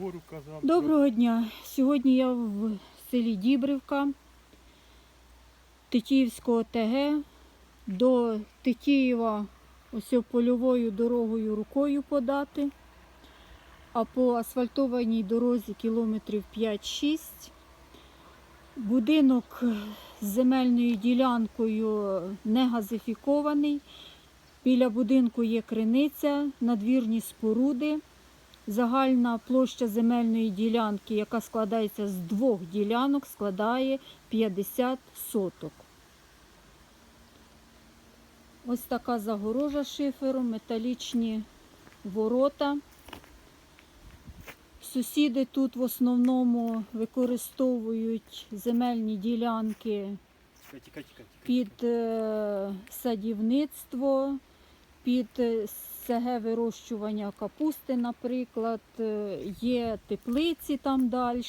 гору казав. Доброго дня. Сьогодні я в селі Дібривка Тетіївського ТГ. До Тетіїва ось польовою дорогою рукою подати, а по асфальтованій дорозі кілометрів 5-6. Будинок з земельною ділянкою не газифікований. Біля будинку є криниця, надвірні споруди. Загальна площа земельної ділянки, яка складається з двох ділянок, складає 50 соток. Ось така загорожа шифером, металічні ворота. Сусіди тут в основному використовують земельні ділянки під е, садівництво, під е, СГ вирощування капусти, наприклад, е, є теплиці там далі.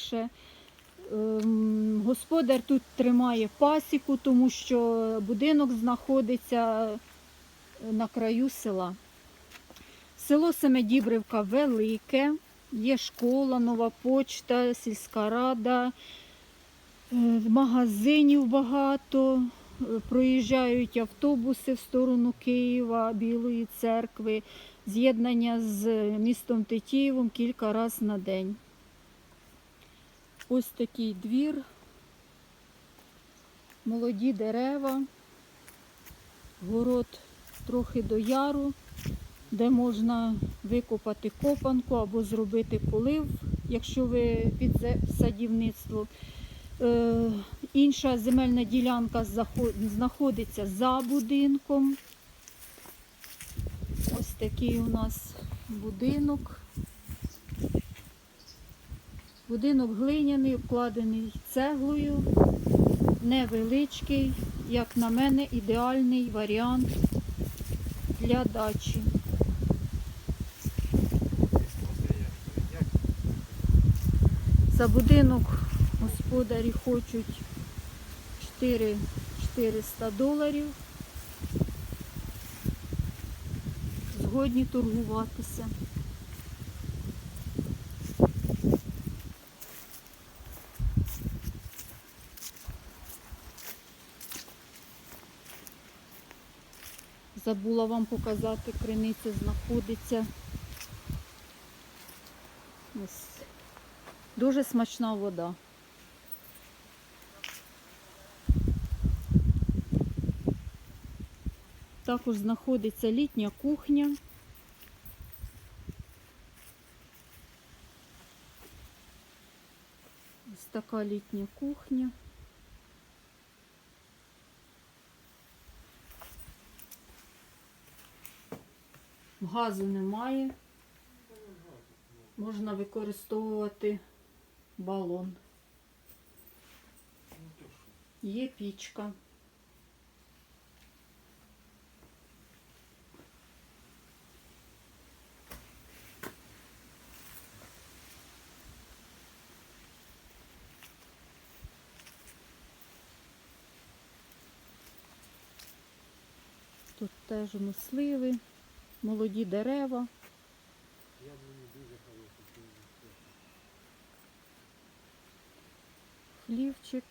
Господар тут тримає пасіку, тому що будинок знаходиться на краю села. Село Семидібривка велике, є школа, нова почта, сільська рада, е, магазинів багато, е, проїжджають автобуси в сторону Києва, Білої церкви, з'єднання з містом Тетіївом кілька разів на день. Ось такий двір, молоді дерева, город трохи до яру, де можна викопати копанку або зробити полив, якщо ви під садівництво. Е, Інша земельна ділянка знаходиться за будинком. Ось такий у нас будинок. Будинок глиняний, обкладений цеглою, невеличкий, як на мене, ідеальний варіант для дачі. За будинок господарі хочуть 4 400 доларів. Згодні торгуватися. Забула вам показати, криниця знаходиться. Ось. Дуже смачна вода. Також знаходиться літня кухня. Ось така літня кухня. Газу немає. Можна використовувати балон. Є пічка. Тут теж мисливи, молоді дерева. Хлівчик.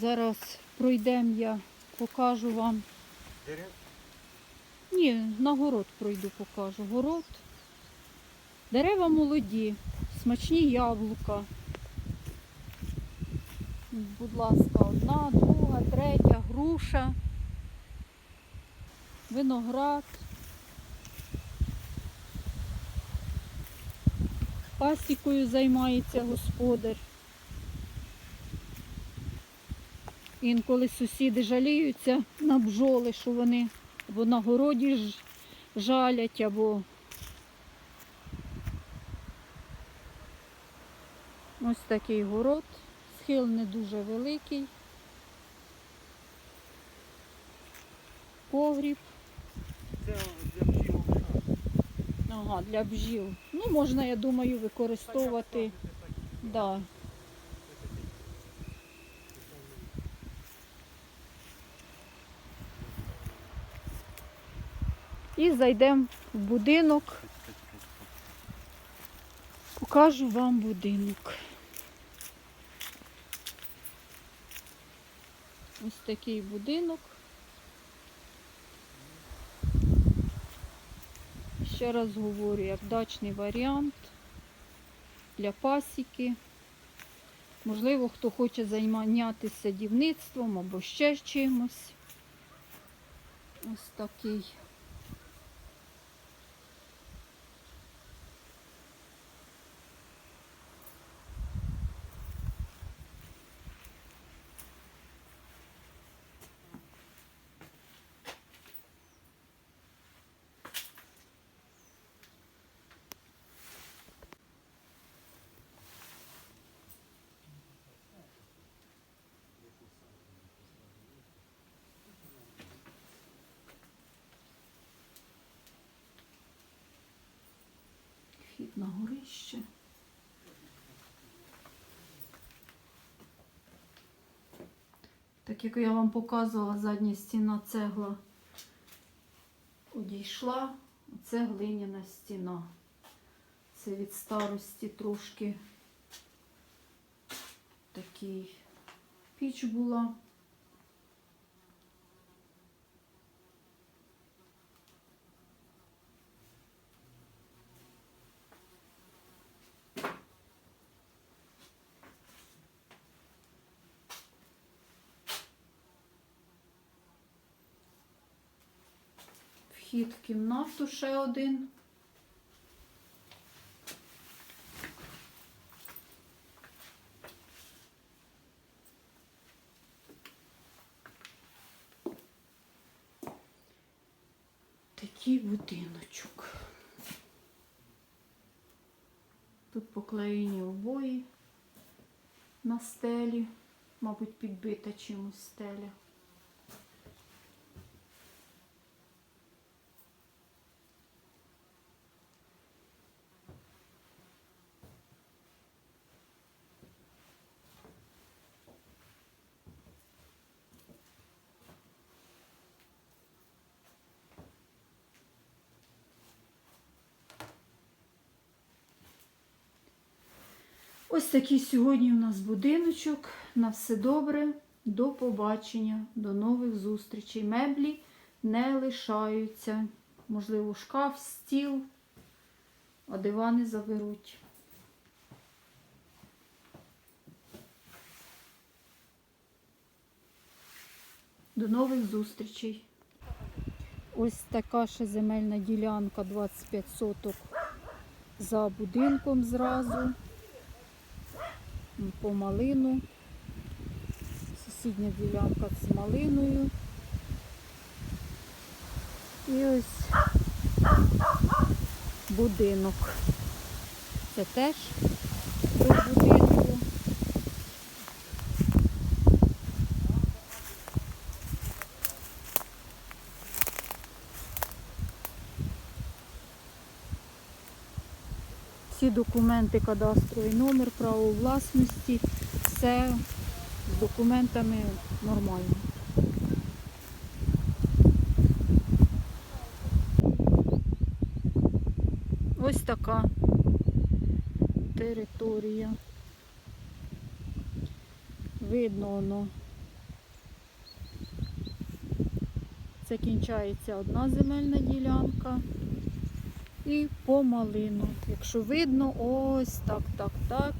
Зараз пройдемо я, покажу вам. Дерев? Ні, на город пройду, покажу. Город. Дерева молоді, смачні яблука. Будь ласка, одна, друга, третя, груша, виноград. Пасікою займається господар. Інколи сусіди жаліються на бджоли, що вони або на городі жалять, або ось такий город. Схил не дуже великий. Погріб. Це для бджілок. Ага, для бджіл. Ну, можна, я думаю, використовувати. Да. І зайдемо в будинок. Покажу вам будинок. Ось такий будинок. Ще раз говорю, як дачний варіант для пасіки. Можливо, хто хоче займатися садівництвом або ще чимось. Ось такий. Вхід на горище. Так як я вам показувала, задня стіна цегла одійшла, це глиняна стіна. Це від старості трошки такий піч була. Вхід в кімнату ще один. Такий будиночок. Тут поклеєні обої на стелі, мабуть, підбита чимось стеля. Ось такий сьогодні у нас будиночок. На все добре. До побачення, до нових зустрічей. Меблі не лишаються. Можливо, шкаф, стіл, а дивани заберуть. До нових зустрічей. Ось така ще земельна ділянка 25 соток за будинком зразу по малину. Сусідня ділянка з малиною. І ось будинок. Це теж до будинку. Всі документи, кадастровий номер, право власності, все з документами нормально. Ось така територія. Видно воно. Це кінчається одна земельна ділянка. І по малину. Якщо видно, ось так, так, так.